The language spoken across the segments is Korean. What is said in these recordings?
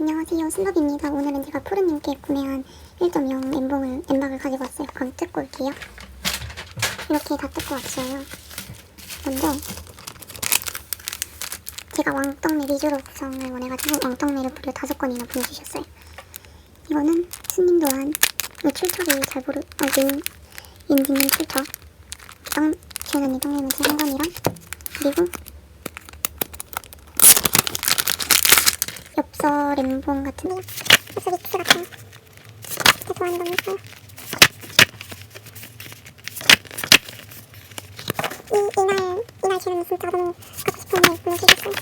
안녕하세요 슬럽입니다. 오늘은 제가 푸르님께 구매한 1.0 엠봉을 엠박을 가지고 왔어요. 그럼 뜯고 올게요. 이렇게 다 뜯고 왔어요. 근데 제가 왕떡내 위주로 구성을 원해가지고 왕떡내를 무려 다섯 건이나 보내주셨어요. 이거는 스님 또한 이 출처를 잘 모르 아 윈, 윈디님 출처 땅 최연언니 떡내무지 한 건이랑 그리고 엽서 램봉 같은 엽서 믹스 같은 제가 좋아하는 거 있어요 이, 이날 이날 제는 진짜 너무 갖고 싶은데 보내주셨어요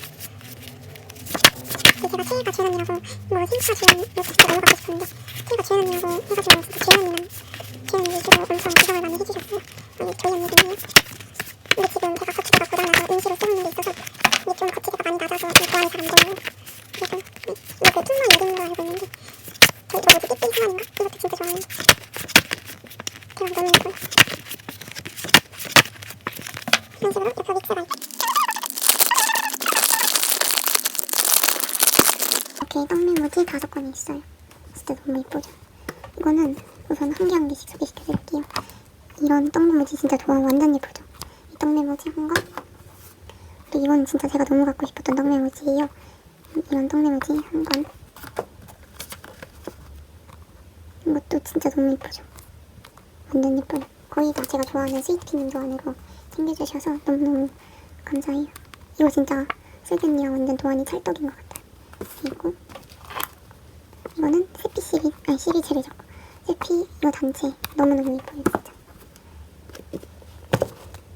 근데 제가 새해가 제년이라서 뭐 생차 제년을 진짜 너무 갖고 싶은데 새해가 제년이라고 해가지고 진짜 제년이랑 제년 위주로 엄청 구성을 많이 해주셨어요 아니 저희 언니들이요 근데 지금 제가 거치대가 고장나서 임시로 세우는 게 있어서 이게 좀 거치대가 많이 낮아서 안 돼요 그래서 네, 이거 tum만 이름으로 알고 있는데 저 이거 뭐지 띠띠 상한인가? 이것도 진짜 좋아하는 그냥 너무 예뻐요 이런 식으로 옆에 믹스가 있고 이렇게 떡메 모지 다섯 건이 있어요 진짜 너무 예쁘죠? 이거는 우선 한 개 한 개씩 소개시켜드릴게요 이런 떡메모지 진짜 좋아 완전 예쁘죠? 이 떡메모지 한거 그리고 이건 진짜 제가 너무 갖고 싶었던 떡메모지예요 이런 떡메모지 한 건. 이것도 진짜 너무 예쁘죠? 완전 예뻐요. 거의 다 제가 좋아하는 스위트피님도 안으로 챙겨주셔서 너무너무 감사해요. 이거 진짜 슬기언니랑 완전 도안이 찰떡인 것 같아요. 그리고 이거는 세피 시리, 아니 시리즈를 적고 세피 이거 단체 너무너무 예뻐요 진짜.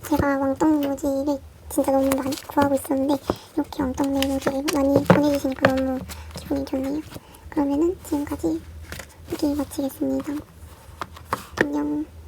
제가 왕떡메모지를 진짜 너무 많이 구하고 있었는데 이렇게 엉덩이를 네 많이 보내주시니까 너무 기분이 좋네요. 그러면은 지금까지 여기 마치겠습니다. 안녕.